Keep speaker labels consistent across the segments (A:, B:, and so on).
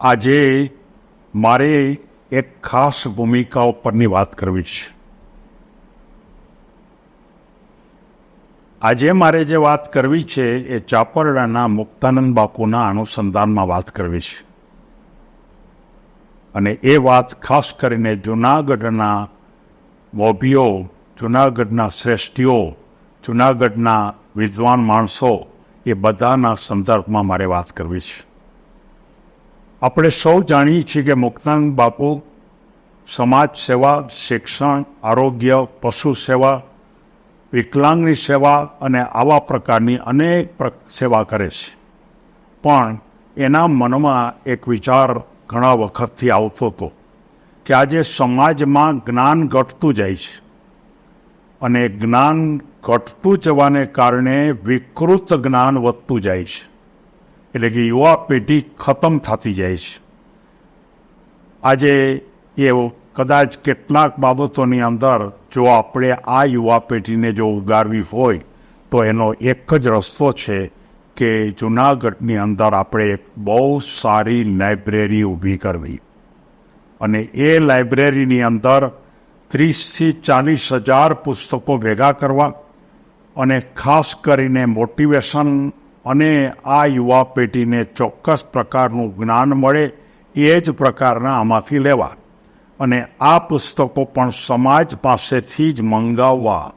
A: આજે મારે એક ખાસ ભૂમિકા ઉપરની વાત કરવી છે. આજે મારે જે વાત કરવી છે એ ચાપરડાના મુક્તાનંદ બાપુના અનુસંધાનમાં વાત કરવી છે. અને એ વાત ખાસ કરીને જૂનાગઢના મોભીઓ, જૂનાગઢના શ્રેષ્ઠીઓ, જૂનાગઢના વિદ્વાન માણસો એ બધાના સંદર્ભમાં મારે વાત કરવી છે. આપણે સૌ જાણીએ છીએ કે મુક્તાનંદ બાપુ સમાજ સેવા, શિક્ષણ, આરોગ્ય, પશુ સેવા, વિકલાંગની સેવા અને આવા પ્રકારની અનેક સેવા કરે છે. પણ એના મનમાં એક વિચાર ઘણા વખતથી આવતો હતો કે આજે સમાજમાં જ્ઞાન ઘટતું જાય છે. અને જ્ઞાન ઘટતું જવાને કારણે વિકૃત જ્ઞાન વધતું જાય છે. એટલે કે યુવા પેઢી ખતમ થતી જાય છે. આજે એવો કદાચ કેટલાક બાબતોની અંદર જો આપણે આ યુવા પેઢીને જો ઉગારવી હોય, તો એનો એક જ રસ્તો છે કે જૂનાગઢની અંદર આપણે એક બહુ સારી લાઇબ્રેરી ઊભી કરવી. અને એ લાઇબ્રેરીની અંદર ત્રીસથી ચાલીસ હજાર પુસ્તકો ભેગા કરવા અને ખાસ કરીને મોટિવેશન અને આ યુવા પેઢીને ચોક્કસ પ્રકારનું જ્ઞાન મળે એ જ પ્રકારના આમાંથી લેવા. અને આ પુસ્તકો પણ સમાજ પાસેથી જ મંગાવવા.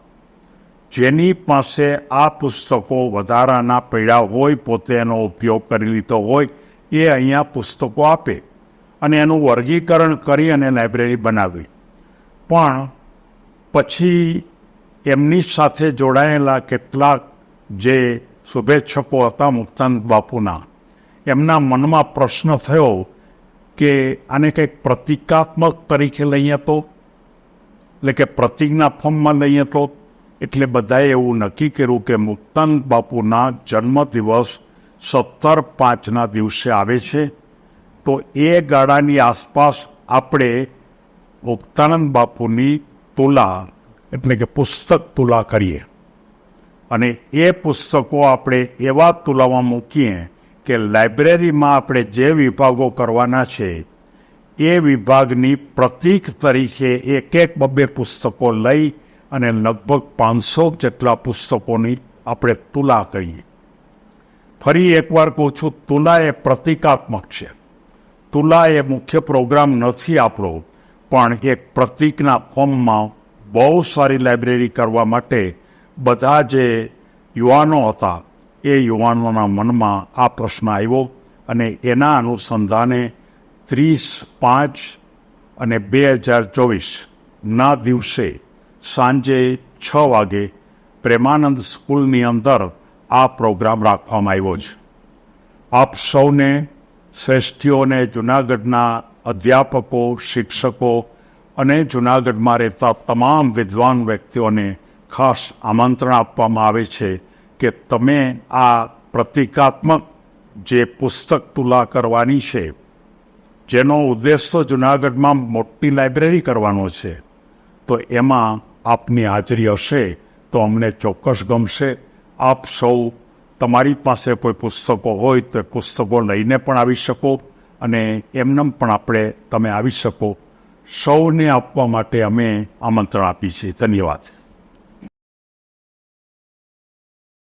A: જેની પાસે આ પુસ્તકો વધારાના પડ્યા હોય, પોતે એનો ઉપયોગ કરી લીધો હોય, એ અહીંયા પુસ્તકો આપે અને એનું વર્ગીકરણ કરી અને લાઇબ્રેરી બનાવી. પણ પછી એમની સાથે જોડાયેલા કેટલાક જે શુભેચ્છકો હતા મુક્તાનંદ બાપુના. એમના મનમાં પ્રશ્ન થયો કે આને કંઈક પ્રતિકાત્મક તરીકે લઈએ તો? એટલે કે પ્રતિજ્ઞા ફોર્મમાં લઈએ તો? એટલે બધાએ એવું નક્કી કર્યું કે મુક્તાનંદ બાપુના જન્મદિવસ સત્તર પાંચના દિવસે આવે છે. તો એ ગાળાની આસપાસ આપણે મુક્તાનંદ બાપુની તુલા, એટલે કે પુસ્તક તુલા કરીએ. અને એ પુસ્તકો આપણે એવા તુલામાં મૂકીએ કે લાઇબ્રેરીમાં આપણે જે વિભાગો કરવાના છે, એ વિભાગની પ્રતીક તરીકે એક એક બબ્બે પુસ્તકો લઈ અને લગભગ પાંચસો જેટલા પુસ્તકોની આપણે તુલા કરીએ. ફરી એકવાર કહું છું, તુલા એ પ્રતિકાત્મક છે. તુલા એ મુખ્ય પ્રોગ્રામ નથી આપણો, પણ એક પ્રતીકના ફોર્મમાં બહુ સારી લાઇબ્રેરી કરવા માટે બધા જે યુવાનો હતા, એ યુવાનોના મનમાં આ પ્રશ્ન આવ્યો અને એના અનુસંધાને ત્રીસ પાંચ અને બે હજાર ચોવીસના દિવસે સાંજે છ વાગે પ્રેમાનંદ સ્કૂલની અંદર આ પ્રોગ્રામ રાખવામાં આવ્યો છે. આપ સૌને શ્રેષ્ઠીઓને જૂનાગઢના અધ્યાપકો, શિક્ષકો અને જૂનાગઢમાં રહેતા તમામ વિદ્વાન વ્યક્તિઓને ખાસ આમંત્રણ આપવામાં આવે છે કે તમે આ પ્રતિકાત્મક જે પુસ્તક તુલા કરવાની છે, જેનો ઉદ્દેશ્ય જૂનાગઢમાં મોટી લાઇબ્રેરી કરવાનો છે, તો એમાં આપની હાજરી હશે, તો અમને ચોક્કસ ગમશે. આપ સૌ તમારી પાસે કોઈ પુસ્તકો હોય તો પુસ્તકો લઈને પણ આવી શકો અને એમનેમ પણ આપણે તમે આવી શકો. સૌને આપવા માટે અમે આમંત્રણ આપી છીએ. ધન્યવાદ.